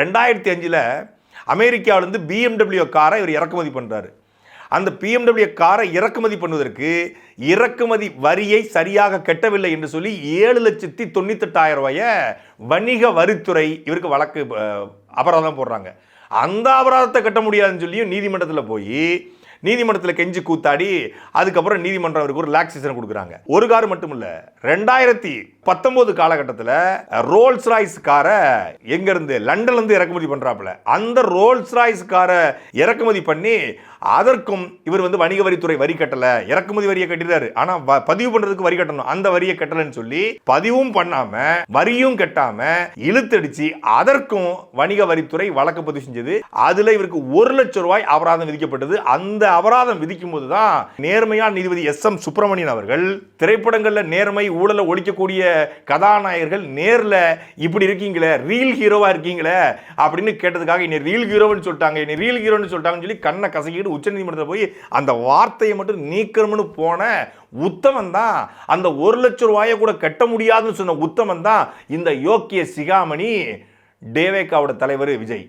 ரெண்டாயிரத்தி அஞ்சில் அமெரிக்காவிலேருந்து பிஎம்டபிள்யூ காரை இவர் இறக்குமதி பண்ணுறாரு அந்த பிஎம்டபிள்யூ காரை இறக்குமதி பண்ணுவதற்கு இறக்குமதி வரியை சரியாக கட்டவில்லை என்று சொல்லி ஏழு லட்சத்தி தொண்ணூத்தெட்டாயிரம் ரூபாய வணிக வரித்துறை இவருக்கு வழக்கு அபராதம் போடுறாங்க. அந்த அபராதத்தை கட்ட முடியாதுன்னு சொல்லியும் நீதிமன்றத்தில் போய் நீதிமன்றத்தில் கெஞ்சி கூத்தாடி அதுக்கப்புறம் நீதிமன்றம் அவருக்கு ஒரு ரிலாக்ஸேஷன் கொடுக்குறாங்க. ஒரு கார் மட்டும் இல்ல ரெண்டாயிரத்தி பத்தொன்பது காலகட்டத்தில் ரோல்ஸ் ராய்ஸ் காரை எங்கேருந்து லண்டன்லேருந்து இறக்குமதி பண்ணுறாப்புல அந்த ரோல்ஸ் ராய்ஸ் காரை இறக்குமதி பண்ணி அதற்கும் இவர் வந்து வணிக வரித்துறை வரி கட்டலை. இறக்குமதி வரியை கட்டிடுறாரு ஆனால் பதிவு பண்ணுறதுக்கு வரி கட்டணும். அந்த வரியை கட்டலைன்னு சொல்லி பதிவும் பண்ணாம வரியும் கட்டாம இழுத்தடிச்சு அதற்கும் வணிக வரித்துறை வழக்கு பதிவு செஞ்சது. அதுல இவருக்கு ஒரு லட்சம் ரூபாய் அபராதம் விதிக்கப்பட்டது. அந்த அபராதம் விதிக்கும் போதுதான் நேர்மையான நீதிபதி எஸ் எம் சுப்பிரமணியன் அவர்கள் திரைப்படங்களில் நேர்மை ஊழலை ஒழிக்கக்கூடிய கதாநாயகர்கள் நேரில் இப்படி இருக்கீங்களே ரீல் ஹீரோவாக இருக்கீங்களே அப்படின்னு கேட்டதுக்காக என்னை ரீல் ஹீரோன்னு சொல்லிட்டாங்க. என்னை ரீல் ஹீரோன்னு சொல்லிட்டாங்கன்னு சொல்லி கண்ணை கசக்கிட்டு உச்சநீதிமன்றத்தில் போய் அந்த வார்த்தையை மட்டும் நீக்கணும்னு போன உத்தமன் தான். அந்த ஒரு லட்சம் ரூபாயை கூட கட்ட முடியாதுன்னு சொன்ன உத்தமன் தான் இந்த யோக்கிய சிகாமணி டேவேக்காவோட தலைவர் விஜய்.